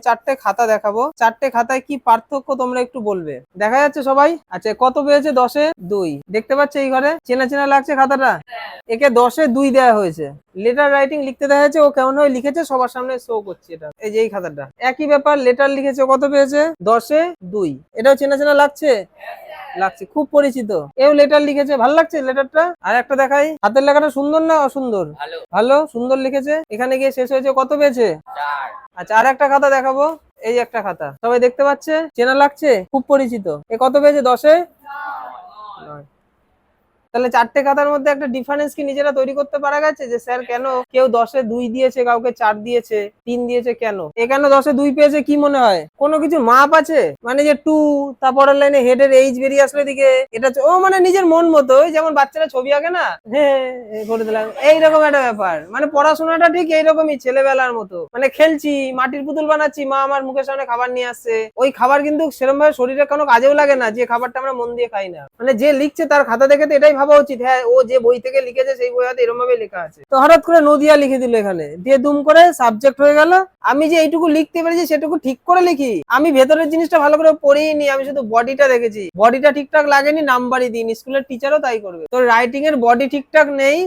চারটে খাতা দেখাবো। চারটে খাতায় কি পার্থক্য তোমরা একটু বলবে? দেখা যাচ্ছে সবাই? আচ্ছা কত পেয়েছে দশে? দুই। দেখতে পাচ্ছে এই ঘরে? চেনা চেনা লাগছে খাতাটা? একে দশে দুই দেওয়া হয়েছে। লেটার রাইটিং লিখতে দেখা যাচ্ছে ও কেমন হয় লিখেছে সবার সামনে শো করছে এটা। এই যে এই খাতাটা। একই ব্যাপার লেটার লিখেছে কত পেয়েছে? দশে দুই। এটাও চেনা চেনা লাগছে? লাগছে খুব পরিচিত। এও লেটার লিখেছে ভালো লাগছে লেটারটা আর একটা দেখাই। হাতের লেখাটা সুন্দর না অসুন্দর? ভালো। ভালো সুন্দর লিখেছে। এখানে গিয়ে শেষ হয়েছে কত পেয়েছে? আচ্ছা আর একটা খাতা দেখাবো। এই একটা খাতা। সবাই দেখতে পাচ্ছে? চেনা লাগছে? খুব পরিচিত। এ কত পেয়েছে? দশে। তাহলে চারটে খাতার মধ্যে একটা ডিফারেন্স কি নিজেরা তৈরি করতে পারা গেছে? যে স্যার কেন কেউ দশে দুই দিয়েছে, কাউকে চার দিয়েছে, তিন দিয়েছে কেন? এ কেন দশে দুই পেয়েছে কি মনে হয়? কোনো কিছু মাপ আছে? মানে যে টু তারপরের লাইনে হেডের এইচ বেরিয়ে আসলে দিকে এটা ও মানে নিজের মন মতো যেমন বাচ্চারা ছবি আঁকে না? হ্যাঁ করে দিলাম। এইরকম একটা ব্যাপার। মানে পড়াশোনাটা ঠিক এইরকমই, ছেলেবেলার মতো। মানে খেলছি, মাটির পুতুল বানাচ্ছি, মা আমার মুখের সামনে খাবার নিয়ে আসছে। ওই খাবার কিন্তু সেরকম ভাবে শরীরে কোনো কাজেও লাগে না, যে খাবারটা আমরা মন দিয়ে খাই না। মানে যে লিখছে তার খাতা দেখে তো এটাই ভাবা উচিত। হ্যাঁ ও যে বই থেকে লিখেছে সেই বই হয়তো এরকম ভাবে লেখা আছে। তো হঠাৎ করে নদিয়া লিখে দিল এখানে। দিয়ে দুম করে সাবজেক্ট হয়ে গেল। আমি যে এইটুকু লিখতে পেরেছি সেটুকু ঠিক করে লিখি। আমি ভেতরের জিনিসটা ভালো করে পড়েই নি আমি শুধু বডিটা দেখেছি। বডিটা ঠিকঠাক লাগেনি নাম্বারই দিন স্কুলের টিচারও তাই করবে। তো রাইটিং এর বডি ঠিকঠাক নেই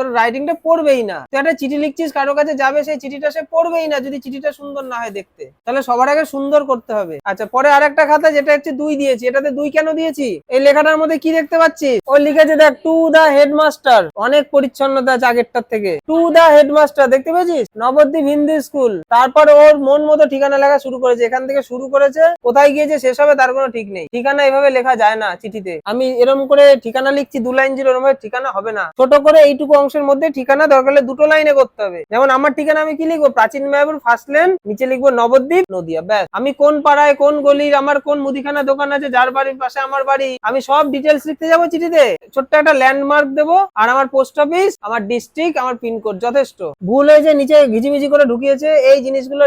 তোর রাইটিংটা পড়বেই না। তুই একটা চিঠি লিখছিস কারও কাছে যাবে, সেই চিঠিটা সে পড়বেই না, যদি চিঠিটা সুন্দর না হয় দেখতে। তাহলে সবার আগে সুন্দর করতে হবে। আচ্ছা পরে আরেকটা খাতা, যেটা হচ্ছে দুই দিয়েছি। এটাতে দুই কেন দিয়েছি? এই লেখাটার মধ্যে কি দেখতে পাচ্ছিস ও লিখেছে দেখ টু দা হেডমাস্টার অনেক পরিচ্ছন্নতা আছে আগেরটার থেকে। টু দা হেডমাস্টার দেখতে পেয়েছিস? নবদ্বীপ হিন্দি স্কুল। তারপর ওর মন মতো ঠিকানা লেখা শুরু করেছে। এখান থেকে শুরু করেছে, কোথায় গিয়েছে, শেষ হবে, তার কোনো ঠিক নেই। ঠিকানা এভাবে লেখা যায় না চিঠিতে। আমি এরকম করে ঠিকানা লিখছি, দু লাইন জিরো এরকম ঠিকানা হবে না। ছোট করে এইটুকু অংশের মধ্যে ঠিকানা দরকার হলে দুটো লাইনে করতে হবে। যেমন আমার ঠিকানা আমি কি লিখব? প্রাচীন মেহবুর ফার্স্ট লেন নিচে লিখব নবদ্বীপ, নদিয়া। ব্যাস। আমি কোন পাড়ায় কোন গলির, আমার কোন মুদিখানা দোকান আছে, যার বাড়ির পাশে আমার বাড়ি, আমি সব ডিটেলস লিখতে যাব চিঠিতে। ছোট্ট একটা ল্যান্ডমার্ক দেবো, আর আমার পোস্ট অফিস আমার ডিস্ট্রিক্ট আমার পিনকোড যথেষ্ট। ভুল হয়েছে, নিচে ঘিজিমিজি করে ঢুকিয়েছে, এই জিনিসগুলো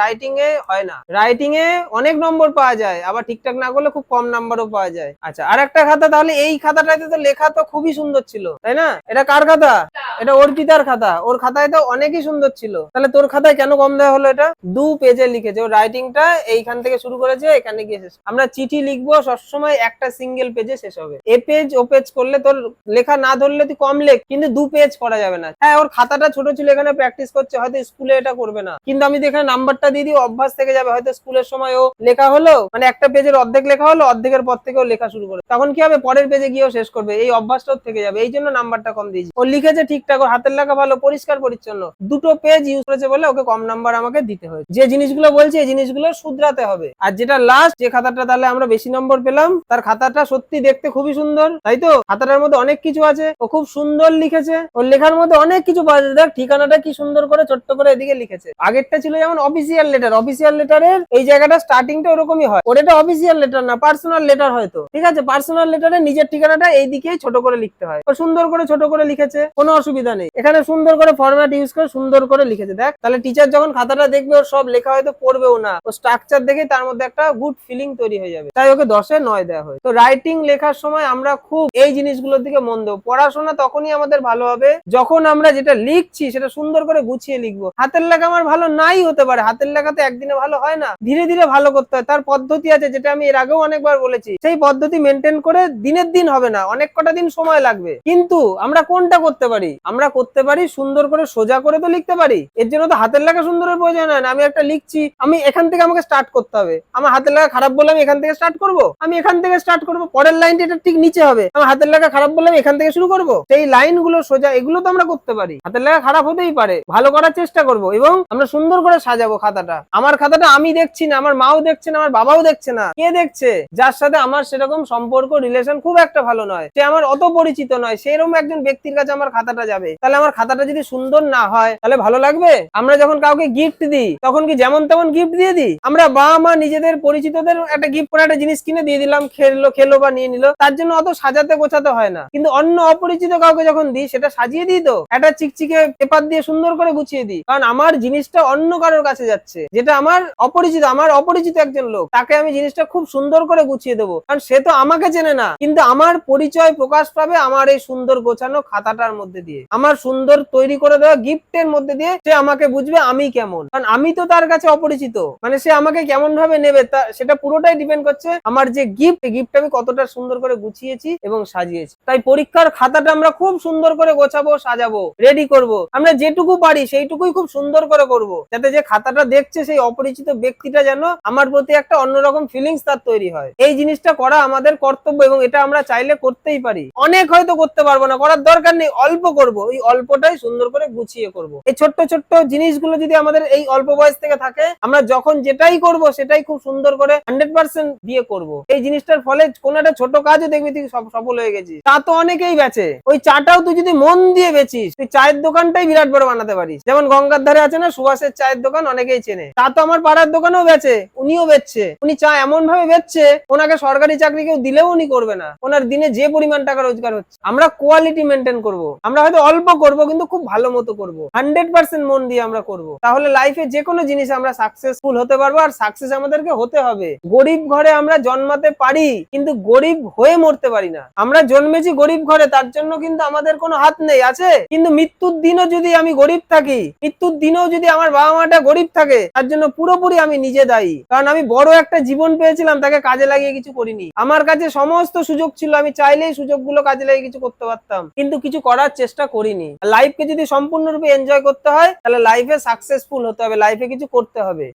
রাইটিং এ হয় না। রাইটিং এ অনেক নম্বর পাওয়া যায়, আবার ঠিকঠাক না করলে খুব কম নাম্বারও পাওয়া যায়। আচ্ছা আর একটা খাতা, তাহলে এই খাতাটাতে তো লেখা তো খুবই সুন্দর ছিল, তাই না? এটা কার খাতা? এটা অর্পিতার খাতা। ওর খাতায় তো অনেকই সুন্দর ছিল। তাহলে তোর খাতায় কেন কম দেওয়া হলো এটা? দু পেজে লিখেছে। ওর রাইটিংটা এইখান থেকে শুরু করেছে, এখানে গিয়ে শেষ। আমরা চিঠি লিখব, সবসময় একটা সিঙ্গেল পেজে শেষ হবে। এ পেজ ও পেজ করলে তোর লেখা না ধরলে তুই কম লেখ, কিন্তু দু পেজ করা যাবে না। হ্যাঁ ওর খাতাটা ছোট ছিল, এখানে প্র্যাকটিস করছে, হয়তো স্কুলে এটা করবে না। কিন্তু আমি তো এখানে নাম্বারটা দিয়ে দিই অভ্যাস থেকে যাবে। হয়তো স্কুলের সময় ও লেখা হলো মানে একটা পেজের অর্ধেক লেখা হলো, অর্ধেকের পর থেকেও লেখা শুরু করে তখন কি হবে? পরের পেজে গিয়েও শেষ করবে। এই অভ্যাসটাও থেকে যাবে। এই জন্য নাম্বারটা কম দিয়েছি। ও লিখেছে ঠিকঠাক, ওর হাতের লেখা ভালো, পরিষ্কার, পরিচ্ছন্ন। দুটো পেজ ইউজ করেছে বলে ওকে কম নাম্বার আমাকে দিতে হয়েছে। যে জিনিসগুলো বলছে, এই জিনিসগুলো শুধরাতে হবে। আর যেটা লাস্ট যে খাতাটা তাহলে আমরা বেশি নম্বর পেলাম, তার খাতাটা সত্যি দেখতে খুবই সুন্দর, তাই তো? খাতাটার মধ্যে অনেক কিছু আছে, ও খুব সুন্দর লিখেছে। ওর লেখার মধ্যে অনেক কিছু পাওয়া যায়। দেখ, ঠিকানাটা কি সুন্দর করে, ছোট্ট করে এদিকে লিখেছে। আগেরটা ছিল যেমন অফিসিয়াল লেটার অফিসিয়াল লেটারের এই জায়গাটা স্টার্টিংটা ওরকমই হয়। ওর এটা অফিসিয়াল লেটার না পার্সোনাল লেটার হয়তো। ঠিক আছে? পার্সোনাল লেটারে নিজের ঠিকানাটা এই দিকেই ছোট করে লিখতে হয়। ও সুন্দর করে ছোট করে লিখেছে। কোনো অসুবিধা নেই। এখানে সুন্দর করে ফরম্যাট ইউজ করে সুন্দর করে লিখেছে। দেখ, তাহলে টিচার যখন খাতাটা দেখবে, ওর সব লেখা হয়তো পড়বেও না। ও স্ট্রাকচার দেখে তার মধ্যে একটা গুড ফিলিং তৈরি হয়ে যাবে। তাই ওকে দশে নয় দেওয়া হয় তো রাইটিং লেখার সময় আমরা খুব এই জিনিসগুলোর দিকে মন দেবো। পড়াশোনা তখনই আমাদের ভালো হবে যখন আমরা যেটা লিখছি, সেটা সুন্দর করে গুছিয়ে লিখব। হাতের লেখা আমার ভালো নাই হতে পারে। হাতের লেখাতে একদিনে ভালো হয় না। ধীরে ধীরে ভালো করতে হয়। তার পদ্ধতি আছে, যেটা আমি এর আগেও অনেকবার বলেছি। সেই পদ্ধতি মেনটেন করে দিনের দিন হবে না। অনেক কটা দিন সময় লাগবে। কিন্তু আমরা কোনটা করতে পারি? আমরা করতে পারি, সুন্দর করে সোজা করে তো লিখতে পারি? এর জন্য তো হাতের লেখা সুন্দরের প্রয়োজন হয় না। আমি একটা লিখছি, আমি এখান থেকে আমাকে স্টার্ট করতে হবে। আমার হাতের লেখা খারাপ বলে আমি এখান থেকে স্টার্ট করব? আমি এখান থেকে স্টার্ট করব, পরের লাইনটা এটা ঠিক নিচে হবে। আমার হাতের লেখা খারাপ বলে আমি এখান থেকে শুরু করব? সেই লাইনগুলো সোজা, এগুলো তো আমরা করতে পারি। হাতের লেখা খারাপ হতেই পারে। ভালো করার চেষ্টা করব এবং আমরা সুন্দর করে সাজাবো খাতাটা। আমার খাতাটা আমি দেখছি না, আমার মাও দেখছে না, আমার বাবাও দেখছে না। কে দেখছে? যার সাথে আমার সেরকম সম্পর্ক রিলেশন খুব একটা ভালো নয়। সে আমার অত পরিচিত নয়। সেরকম একজন ব্যক্তির কাছে আমার খাতাটা যাবে। তাহলে আমার খাতাটা যদি সুন্দর না হয়, তাহলে ভালো লাগবে? আমরা যখন কাউকে গিফট দিই, তখন কি যেমন তেমন গিফট দিয়ে দিই? আমরা বাবা মা নিজেদের পরিচিতদের একটা গিফট করে একটা জিনিস কিনে দিয়ে দিলাম খেললো খেলো বা নিয়ে নিল, তার জন্য অত সাজাতে গোছাতে হয় না। কিন্তু অন্য অপরিচিত কাউকে যখন দিই, সেটা সাজিয়ে দিই তো? একটা চিকচিকে পেপার দিয়ে সুন্দর করে গুছিয়ে দিই। কারণ আমার জিনিসটা অন্য কারোর কাছে যাচ্ছে। যেটা আমার অপরিচিত আমার অপরিচিত একজন লোক, তাকে আমি জিনিসটা খুব সুন্দর করে গুছিয়ে দেবো। কারণ সে তো আমাকে চেনে না। কিন্তু আমার পরিচয় প্রকাশ পাবে আমার এই সুন্দর গোছানো খাতাটার মধ্যে। মধ্যে দিয়ে। আমার সুন্দর তৈরি করে দেওয়া গিফটের মধ্যে দিয়ে সে আমাকে বুঝবে আমি কেমন। কারণ আমি তো তার কাছে অপরিচিত। মানে সে আমাকে কেমন ভাবে নেবে সেটা পুরোটাই ডিপেন্ড করছে আমার যে গিফট গিফট আমি কতটা সুন্দর করে গুছিয়েছি এবং সাজিয়েছি। তাই পরীক্ষার খাতাটা আমরা খুব সুন্দর করে গোছাবো, সাজাবো রেডি করব। আমরা যেটুকু পারি সেইটুকুই খুব সুন্দর করে করব। যাতে যে খাতাটা দেখছে সেই অপরিচিত ব্যক্তিটা যেন আমার প্রতি একটা অন্যরকম ফিলিংস তার তৈরি হয়। এই জিনিসটা করা আমাদের কর্তব্য এবং এটা আমরা চাইলে করতেই পারি। অনেক হয়তো করতে পারব না, করার দরকার নেই। অল্প করব এই অল্পটাই সুন্দর করে গুছিয়ে করব। এই ছোট্ট ছোট্ট জিনিসগুলো যদি আমাদের এই অল্প বয়স থেকে থাকে, আমরা যখন যেটাই করব, সেটাই খুব সুন্দর করে হান্ড্রেড পার্সেন্ট দিয়ে করব। এই জিনিসটার ফলে কোনো একটা ছোট কাজও দেখবি তুই সফল হয়ে গেছিস। তা তো অনেকেই বেচে। ওই চাটাও তুই যদি মন দিয়ে বেচিস, তুই চায়ের দোকানটাই বিরাট বড় বানাতে পারিস। যেমন গঙ্গার ধারে আছে না, সুভাষের চায়ের দোকান অনেকেই চেনে। তা তো আমার পাড়ার দোকানেও বেচে, উনিও বেচছে। উনি চা এমন ভাবে বেচছে, ওনাকে সরকারি চাকরি কেউ দিলেও উনি করবে না। ওনার দিনে যে পরিমাণ টাকা রোজগার হচ্ছে, আমরা কোয়ালিটি মেনটেন করব। আমরা হয়তো অল্প করব, কিন্তু খুব ভালো মতো করব। হান্ড্রেড পার্সেন্ট মন দিয়ে আমরা করব। তাহলে লাইফে যে কোনো জিনিস আমরা সাকসেসফুল হতে পারব, আর সাকসেস আমাদেরকে হতে হবে। গরিব ঘরে আমরা জন্মাতে পারি, কিন্তু গরিব হয়ে মরতে পারি না। আমরা জন্মেছি গরিব ঘরে, তার জন্য কিন্তু আমাদের কোনো হাত নেই, আছে? কিন্তু মৃত্যুর দিনও যদি আমি গরিব থাকি, মৃত্যুর দিনেও যদি আমার বাবা মাটা গরিব থাকে, তার জন্য পুরোপুরি আমি নিজে দায়ী। কারণ আমি বড় একটা জীবন পেয়েছিলাম, তাকে কাজে লাগিয়ে কিছু করিনি। আমার কাছে সমস্ত সুযোগ ছিল, আমি চাইলেই সুযোগগুলো কাজে লাগিয়ে কিছু করতে পারতাম। কিন্তু কিছু করার চেষ্টা করিনি। লাইফকে যদি সম্পূর্ণরূপে এনজয় করতে হয়, তাহলে লাইফে সাকসেসফুল হতে হবে লাইফে কিছু করতে হবে।